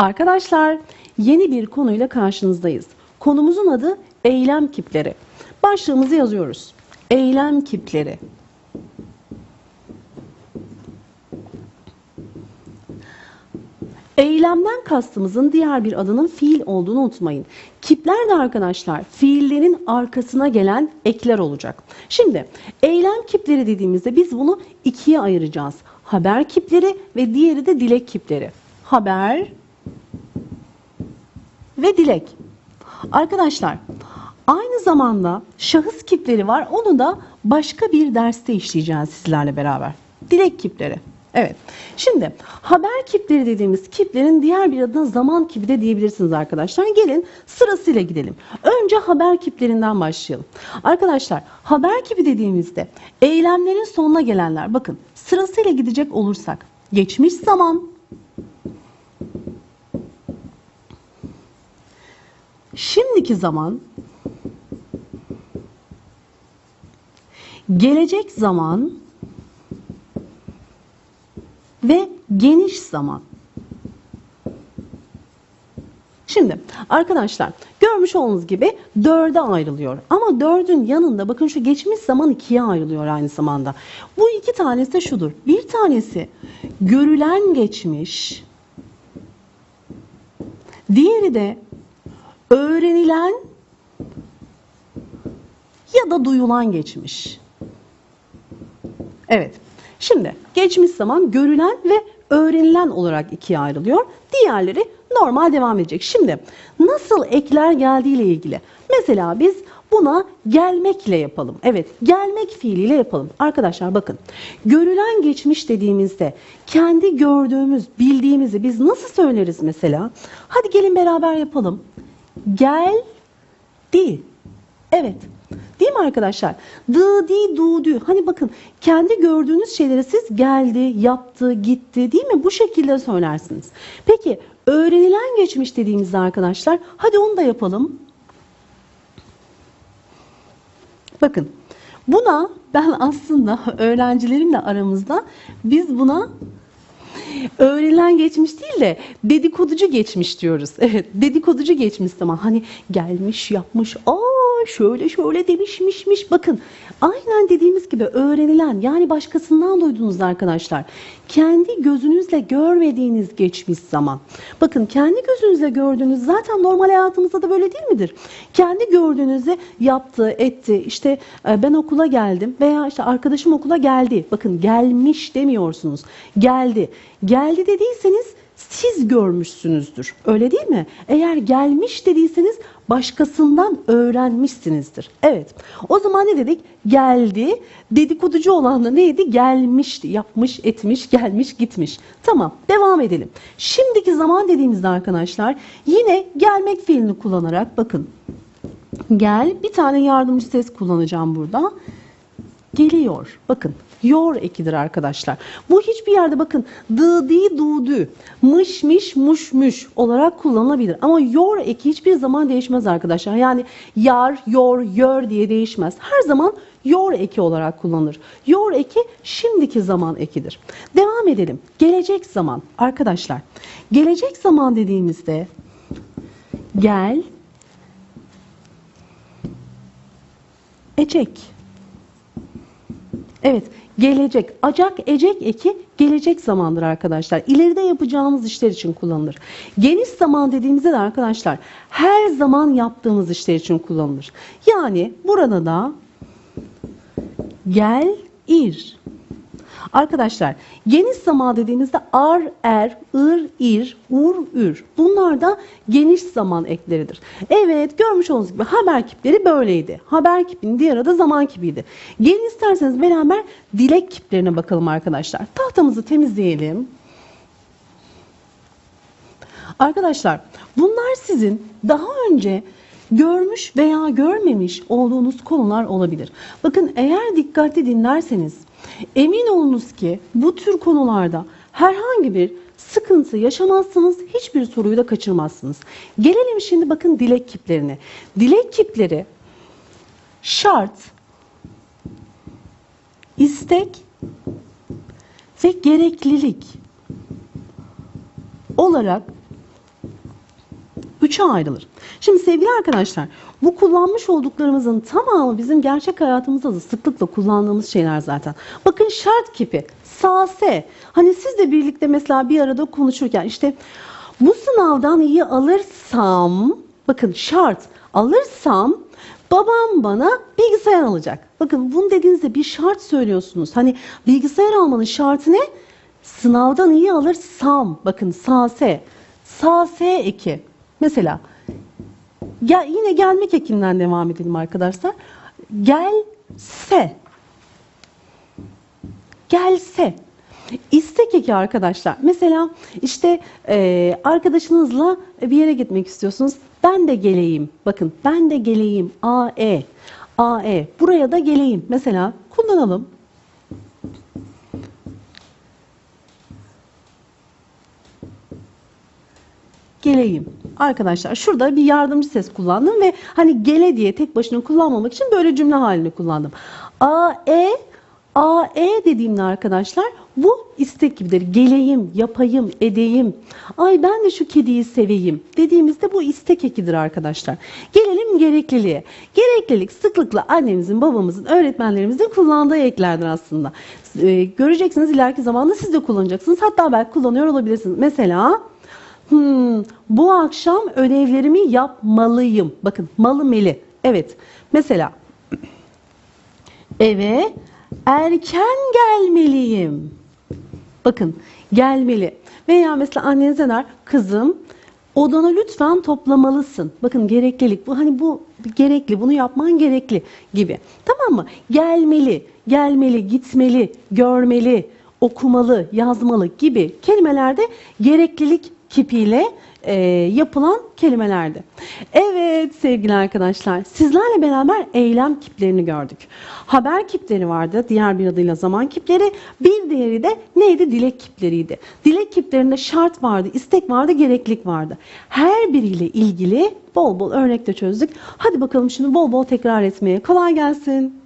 Arkadaşlar yeni bir konuyla karşınızdayız. Konumuzun adı eylem kipleri. Başlığımızı yazıyoruz. Eylem kipleri. Eylemden kastımızın diğer bir adının fiil olduğunu unutmayın. Kipler de arkadaşlar fiillerin arkasına gelen ekler olacak. Şimdi eylem kipleri dediğimizde biz bunu ikiye ayıracağız. Haber kipleri ve diğeri de dilek kipleri. Haber ve dilek. Arkadaşlar aynı zamanda şahıs kipleri var. Onu da başka bir derste işleyeceğiz sizlerle beraber. Dilek kipleri. Evet. Şimdi haber kipleri dediğimiz kiplerin diğer bir adına zaman kipi de diyebilirsiniz arkadaşlar. Gelin sırasıyla gidelim. Önce haber kiplerinden başlayalım. Arkadaşlar haber kipi dediğimizde eylemlerin sonuna gelenler bakın sırasıyla gidecek olursak geçmiş zaman, şimdiki zaman, gelecek zaman ve geniş zaman. Şimdi arkadaşlar görmüş olduğunuz gibi dörde ayrılıyor. Ama dördün yanında bakın şu geçmiş zaman ikiye ayrılıyor aynı zamanda. Bu iki tanesi de şudur. Bir tanesi görülen geçmiş. Diğeri de öğrenilen ya da duyulan geçmiş. Evet. Şimdi geçmiş zaman görülen ve öğrenilen olarak ikiye ayrılıyor. Diğerleri normal devam edecek. Şimdi nasıl ekler geldiğiyle ilgili. Mesela biz buna gelmekle yapalım. Evet, gelmek fiiliyle yapalım. Arkadaşlar bakın. Görülen geçmiş dediğimizde kendi gördüğümüz, bildiğimizi biz nasıl söyleriz mesela? Hadi gelin beraber yapalım. Geldi. Evet. Değil mi arkadaşlar? Dı, di, du, dü. Hani bakın kendi gördüğünüz şeyleri siz geldi, yaptı, gitti değil mi? Bu şekilde söylersiniz. Peki öğrenilen geçmiş dediğimizde arkadaşlar hadi onu da yapalım. Bakın buna ben aslında öğrencilerimle aramızda biz buna öğrenilen geçmiş değil de dedikoducu geçmiş diyoruz. Evet dedikoducu geçmiş zaman hani gelmiş yapmış aa şöyle şöyle demişmişmiş bakın aynen dediğimiz gibi öğrenilen yani başkasından duyduğunuz arkadaşlar kendi gözünüzle görmediğiniz geçmiş zaman. Bakın kendi gözünüzle gördüğünüz zaten normal hayatımızda da böyle değil midir? Kendi gördüğünüzü yaptı, etti. İşte e, ben okula geldim veya işte arkadaşım okula geldi. Bakın gelmiş demiyorsunuz. Geldi. Geldi dediyseniz siz görmüşsünüzdür. Öyle değil mi? Eğer gelmiş dediyseniz başkasından öğrenmişsinizdir. Evet. O zaman ne dedik? Geldi. Dedikoducu olan da neydi? Gelmişti. Yapmış, etmiş, gelmiş, gitmiş. Tamam. Devam edelim. Şimdiki zaman dediğimizde arkadaşlar yine gelmek fiilini kullanarak bakın. Gel. Bir tane yardımcı ses kullanacağım burada. Geliyor. Bakın yor ekidir arkadaşlar. Bu hiçbir yerde bakın dı di du dü, mış miş muş müş olarak kullanılabilir. Ama yor eki hiçbir zaman değişmez arkadaşlar. Yani yar, yor, yör diye değişmez. Her zaman yor eki olarak kullanılır. Yor eki şimdiki zaman ekidir. Devam edelim. Gelecek zaman arkadaşlar. Gelecek zaman dediğimizde gel, ecek. Evet, gelecek. Acak, ecek eki gelecek zamandır arkadaşlar. İleride yapacağımız işler için kullanılır. Geniş zaman dediğimizde de arkadaşlar her zaman yaptığımız işler için kullanılır. Yani burada da gel, ir. Arkadaşlar geniş zaman dediğimizde ar, er, ır, ir, ur, ür. Bunlar da geniş zaman ekleridir. Evet görmüş olduğunuz gibi haber kipleri böyleydi. Haber kipinin diğer adı zaman kipiydi. Gelin isterseniz beraber dilek kiplerine bakalım arkadaşlar. Tahtamızı temizleyelim. Arkadaşlar bunlar sizin daha önce görmüş veya görmemiş olduğunuz konular olabilir. Bakın eğer dikkatli dinlerseniz emin olunuz ki bu tür konularda herhangi bir sıkıntı yaşamazsınız, hiçbir soruyu da kaçırmazsınız. Gelelim şimdi bakın dilek kiplerine. Dilek kipleri şart, istek ve gereklilik olarak üçe ayrılır. Şimdi sevgili arkadaşlar bu kullanmış olduklarımızın tamamı bizim gerçek hayatımızda da sıklıkla kullandığımız şeyler zaten. Bakın şart kipi, sase. Hani siz de birlikte mesela bir arada konuşurken işte bu sınavdan iyi alırsam, bakın şart alırsam babam bana bilgisayar alacak. Bakın bunu dediğinizde bir şart söylüyorsunuz. Hani bilgisayar almanın şartı ne? Sınavdan iyi alırsam, bakın sase, sase eki. Mesela gel, yine gelmek ekinden devam edelim arkadaşlar. Gelse, gelse. İstek eki arkadaşlar. Mesela işte e, arkadaşınızla bir yere gitmek istiyorsunuz. Ben de geleyim. Bakın ben de geleyim. AE. AE. Buraya da geleyim. Mesela kullanalım. Geleyim. Arkadaşlar şurada bir yardımcı ses kullandım ve hani gele diye tek başına kullanmamak için böyle cümle halini kullandım. A, E, A, E dediğimde arkadaşlar bu istek gibidir. Geleyim, yapayım, edeyim. Ay ben de şu kediyi seveyim dediğimizde bu istek ekidir arkadaşlar. Gelelim gerekliliğe. Gereklilik sıklıkla annemizin, babamızın, öğretmenlerimizin kullandığı eklerdir aslında. Ee, göreceksiniz ileriki zamanda siz de kullanacaksınız. Hatta belki kullanıyor olabilirsiniz. Mesela Hmm, bu akşam ödevlerimi yapmalıyım. Bakın malı meli. Evet. Mesela eve erken gelmeliyim. Bakın gelmeli. Veya mesela anneniz ne der? Kızım odanı lütfen toplamalısın. Bakın gereklilik. Bu hani bu gerekli. Bunu yapman gerekli gibi. Tamam mı? Gelmeli, gelmeli, gitmeli, görmeli, okumalı, yazmalı gibi kelimelerde gereklilik kipiyle e, yapılan kelimelerdi. Evet sevgili arkadaşlar sizlerle beraber eylem kiplerini gördük. Haber kipleri vardı diğer bir adıyla zaman kipleri bir diğeri de neydi dilek kipleriydi. Dilek kiplerinde şart vardı, istek vardı, gereklilik vardı. Her biriyle ilgili bol bol örnekte çözdük. Hadi bakalım şimdi bol bol tekrar etmeye. Kolay gelsin.